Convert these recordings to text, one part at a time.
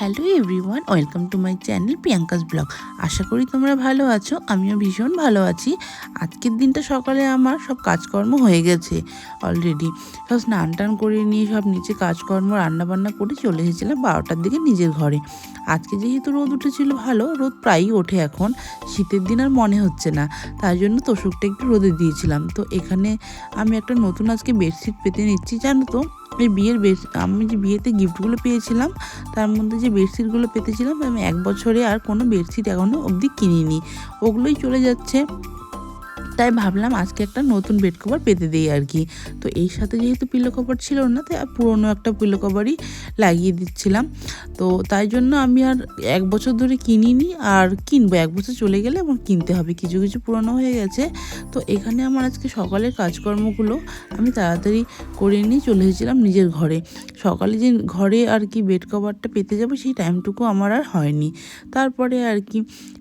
Hello everyone welcome to my channel Priyanka's blog আশা করি তোমরা ভালো আছো, আমিও ভীষণ ভালো আছি। আজকের দিনটা সকালে আমার সব কাজকর্ম হয়ে গেছে অলরেডি সব স্নান টান করে নিয়ে সব নিচে কাজকর্ম, রান্নাবান্না করে চলে এসেছিলাম বারোটার দিকে নিজের ঘরে। আজকে যেহেতু রোদ উঠেছিল ভালো, রোদ প্রায়ই ওঠে এখন। শীতের দিন আর মনে হচ্ছে না, তাই জন্য তোষকটা একটু রোদে দিয়েছিলাম। তো এখানে আমি একটা নতুন আজকে বেডশিট পেতে নিচ্ছি, জানো তো? এই বিয়ের বেড আমি যে বিয়েতে গিফটগুলো পেয়েছিলাম, তার মধ্যে যে বেডশিটগুলো পেতেছিলাম, আমি এক বছরে আর কোনো বেডশিট এখনও অবধি কিনিনি। ওগুলোই চলে যাচ্ছে। তাই ভাবলাম আজকে একটা নতুন বেড কভার পেতে দিই আর কি। তো এই সাথে যেহেতু পিলো কভার ছিল না, তাই পুরোনো একটা পিলো কভারই লাগিয়ে দিচ্ছিলাম। তো তাই জন্য আমি আর এক বছর ধরে কিনিনি আর কিনবো, এক বছর চলে গেলে আমার কিনতে হবে। কিছু কিছু পুরনো হয়ে গেছে। তো এখানে আমার আজকে সকালের কাজকর্মগুলো আমি তাড়াতাড়ি করে নিয়ে চলে এসেছিলাম নিজের ঘরে। সকালে যে ঘরে আর কি বেড কভারটা পেতে যাব, সেই টাইমটুকু আমার আর হয়নি। তারপরে আর কি,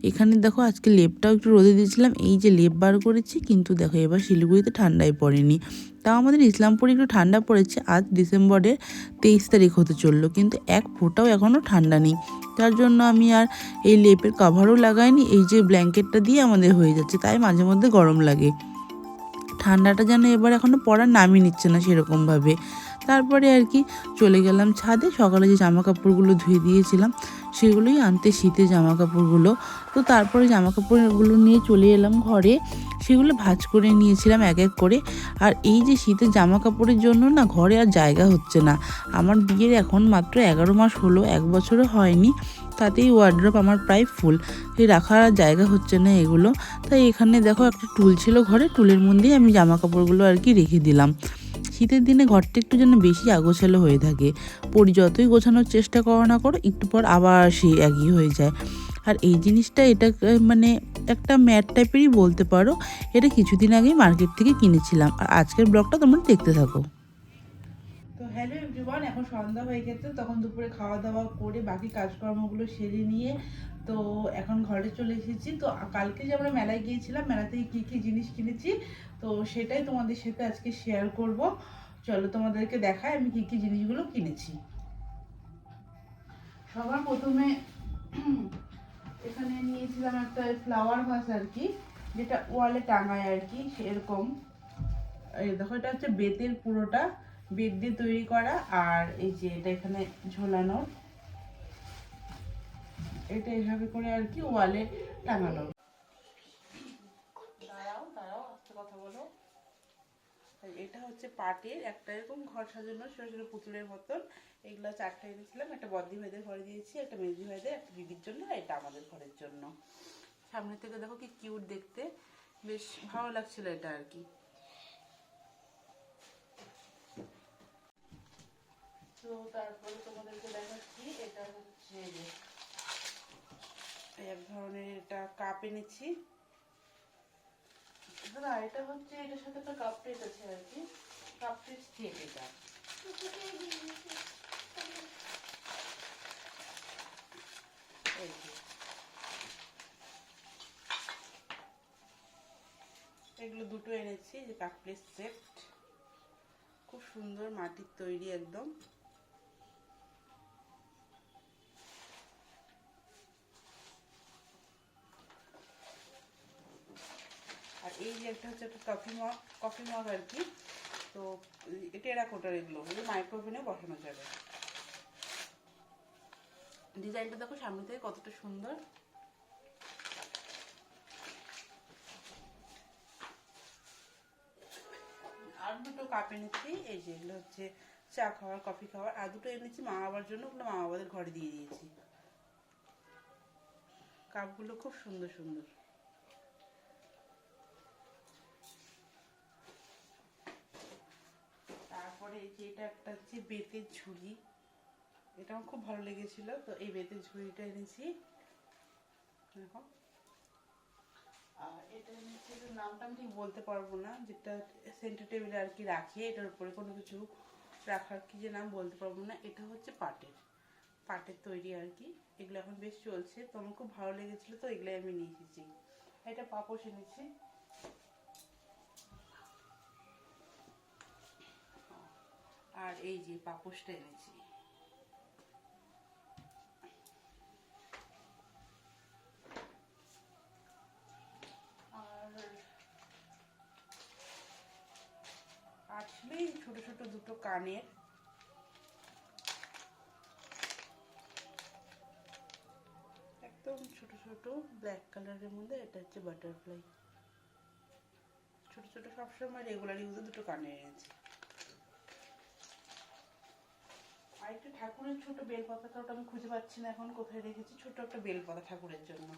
এখানে দেখো আজকে লেপটাও একটু রোদে দিয়েছিলাম। এই যে লেপ বার করেছি কিন্তু দেখো এবার শিলিগুড়িতে ঠান্ডাই পড়েনি। তাও আমাদের ইসলামপুরে একটু ঠান্ডা পড়েছে, আজ ডিসেম্বরের তেইশ তারিখ হতে চলল, কিন্তু এক ফোঁটাও এখনও ঠান্ডা নেই। তার জন্য আমি আর এই লেপের কাভারও লাগাইনি, এই যে ব্ল্যাঙ্কেটটা দিয়ে আমাদের হয়ে যাচ্ছে, তাই মাঝে মধ্যে গরম লাগে। ঠান্ডাটা যেন এবার এখনও পড়ার নামই নিচ্ছে না সেরকমভাবে। তারপরে আর কি চলে গেলাম ছাদে। সকালে যে জামা কাপড়গুলো ধুয়ে দিয়েছিলাম, সেগুলোই আনতে শীতে জামা কাপড়গুলো তো তারপরে জামা কাপড়গুলো নিয়ে চলে এলাম ঘরে। সেগুলো ভাঁজ করে নিয়েছিলাম এক এক করে। আর এই যে শীতের জামা কাপড়ের জন্য না ঘরে আর জায়গা হচ্ছে না। আমার বিয়ের এখন মাত্র এগারো মাস হলো, এক বছরও হয়নি। তাতেই ওয়ার্ড্রপ আমার প্রায় ফুল রাখার জায়গা হচ্ছে না এগুলো। তাই এখানে দেখো একটা টুল ছিল ঘরে, টুলের মধ্যেই আমি জামা কাপড়গুলো আর কি রেখে দিলাম। শীতের দিনে ঘরটা একটু যেন বেশি আগোছালো হয়ে থাকে। পরি যতই গোছানোর চেষ্টা করো না করো, একটু পর আবার সেই একই হয়ে যায়। আর এই জিনিসটা এটা মানে একটা ম্যাট টাইপেরই বলতে পারো। এটা কিছুদিন আগেই মার্কেট থেকে কিনেছিলাম। আর আজকের ব্লগটা তোমরা দেখতে থাকো। হ্যালো এভরিওয়ান এখন সন্ধ্যা হয়ে গেছে, তখন দুপুরে খাওয়া দাওয়া করে বাকি কাজকর্মগুলো সেরে নিয়ে তো এখন ঘরে চলে এসেছি। তো কালকে যে আমরা মেলায় গিয়েছিলাম মেলা থেকে কী কী জিনিস কিনেছি, তো সেটাই তোমাদের সাথে আজকে শেয়ার করব। চলো তোমাদেরকে দেখাই আমি কী কী জিনিসগুলো কিনেছি। সবার প্রথমে এখানে নিয়েছিলাম একটা ফ্লাওয়ার ভাস আর কি, যেটা ওয়ালে টাঙায় আর কি, সেরকম। এই দেখো, এটা হচ্ছে বেতের পুরোটা। বেত দিয়ে তৈরি করা আর এই যে এটা এখানে ঝোলানো। এটা এইভাবে করে আর কি ওয়ালে টাঙানো। এটা হচ্ছে পাটের, একটা এরকম ঘর সাজানো, ছোটো ছোটো পুতুলের মতন। এগুলো চারটা এনেছিলাম, একটা বদ্দি ভাইদের ঘরে দিয়েছি, একটা মেজি ভাইদের, একটা দিদির জন্য এটা আমাদের ঘরের জন্য। সামনে থেকে দেখো কি কিউট দেখতে। বেশ ভালো লাগছিল এটা আর কি। তো তারপরে তোমাদেরকে দেখাচ্ছি এটা হচ্ছে এক ধরনের এটা কাপ এনেছি। দাদা এটা হচ্ছে এটার সাথে একটা কাপ প্লেট আছে আর কি। কাপ প্লেট সেট এটা। এগুলো দুটো এনেছি যে কাপ প্লেট সেট খুব সুন্দর মাটির তৈরি একদম। একটা হচ্ছে একটা কফি মগ কফি মগ আর কি। তো টেরাকোটার এগুলো মাইক্রোওভেনে বসানো যাবে। ডিজাইনটা দেখো সামনে থেকে কতটা সুন্দর। আর দুটো কাপ এনেছি এই যে এগুলো হচ্ছে চা খাওয়ার কফি খাওয়ার। আর দুটো এনেছি মা বাবার জন্য, ওগুলো মা বাবাদের ঘরে দিয়ে দিয়েছি। কাপগুলো খুব সুন্দর সুন্দর। তারপরে এই যে এটা একটা হচ্ছে বেতের ঝুড়ি। এটা আমার খুব ভালো লেগেছিল। তো এই বেতের ঝুড়িটা এনেছি। দেখো। আর এটা নামটা আমি বলতে পারব না। যেটা সেন্টার টেবিলে আর কি রাখি, এটার কোনো কিছু রাখার কি যে নাম বলতে পারব না। এটা হচ্ছে পাটের পাটের তৈরি আর কি। এগুলো এখন বেশ চলছে। তো আমার খুব ভালো লেগেছিলো, তো এগুলোই আমি নিয়ে এসেছি। এটা পাপোশ এনেছি। আর এই যে পাপোশটা এনেছি। আর ছোট ছোট দুটো কানের। একদম ছোট ছোট ব্ল্যাক কালারের মধ্যে এটা হচ্ছে বাটারফ্লাই ছোট ছোট সবসময় রেগুলার ইউজে দুটো কানে এনেছি। আরেকটা ঠাকুরের ছোট বেলপাতাটা ওটা আমি খুঁজে পাচ্ছি না এখন, কোথায় রেখেছি? ছোট একটা বেলপাতা ঠাকুরের জন্য।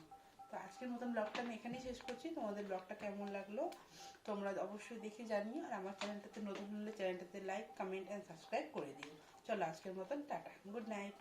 তো আজকের মতন ব্লগটা আমি এখানেই শেষ করছি। তোমাদের ব্লগটা কেমন লাগল, তোমরা অবশ্যই দেখে জানিও। আর আমার চ্যানেলটাতে নতুন হলে চ্যানেলটাতে লাইক কমেন্ট অ্যান্ড সাবস্ক্রাইব করে দিও। চলো আজকের মতন, টাটা। Good night